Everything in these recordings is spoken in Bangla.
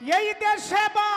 এই দেশে বা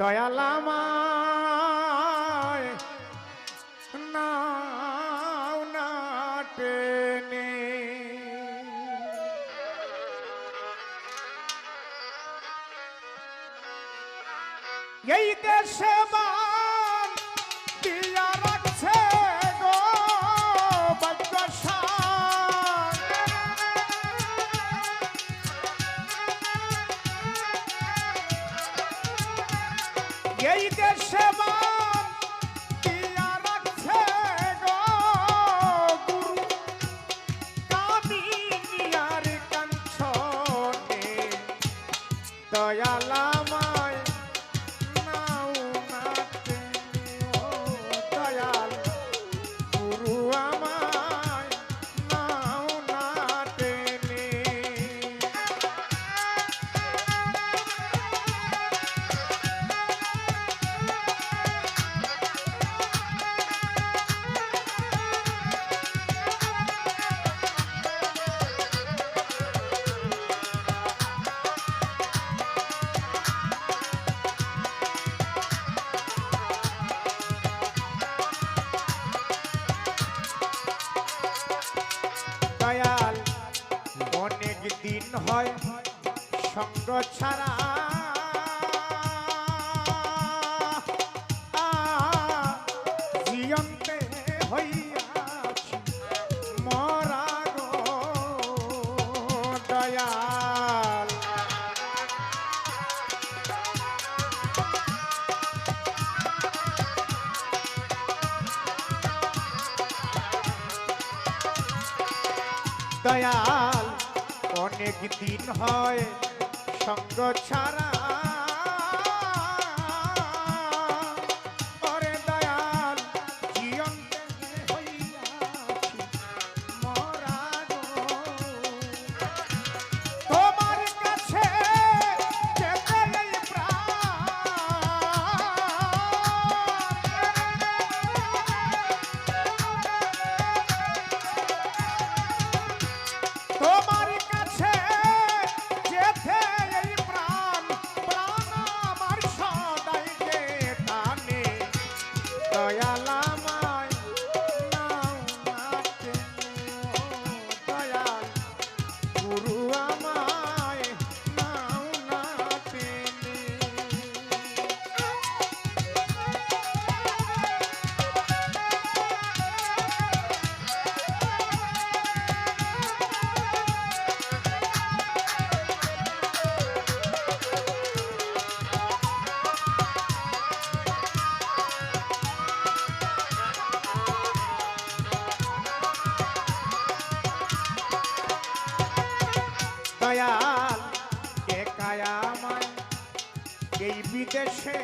দয়ালামায় নাও না টেনে। এই দেশে বা এই দেশে সঙ্গ ছাড়া জিয়ন্তে হইয়াছি। মরা দয়াল। দয়াল অনেক দিন হয় সঙ্গ ছাড়া Oh, yeah. দয়াল কে কায়ামায় এই বিদেশে?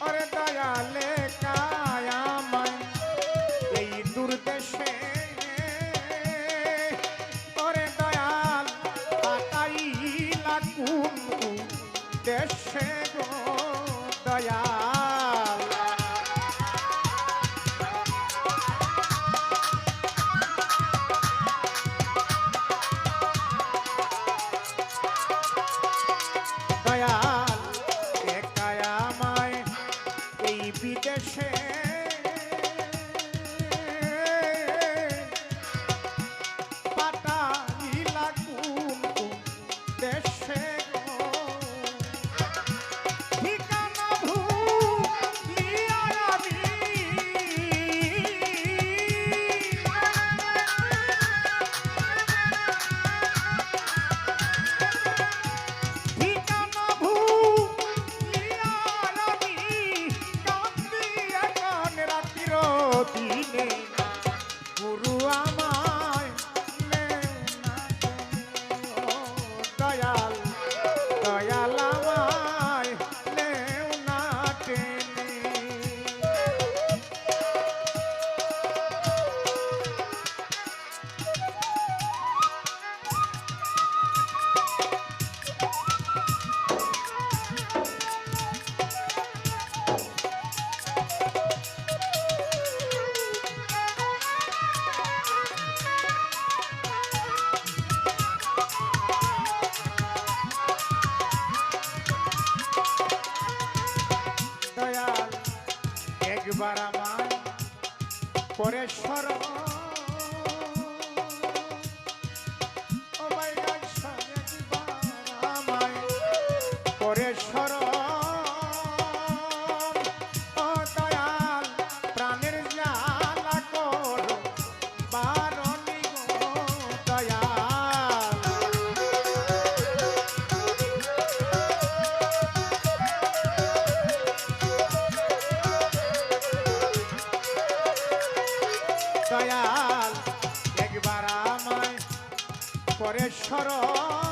অরে দয়ালে be the chance. করে দয়াল একবার আমায় করে স্মরণ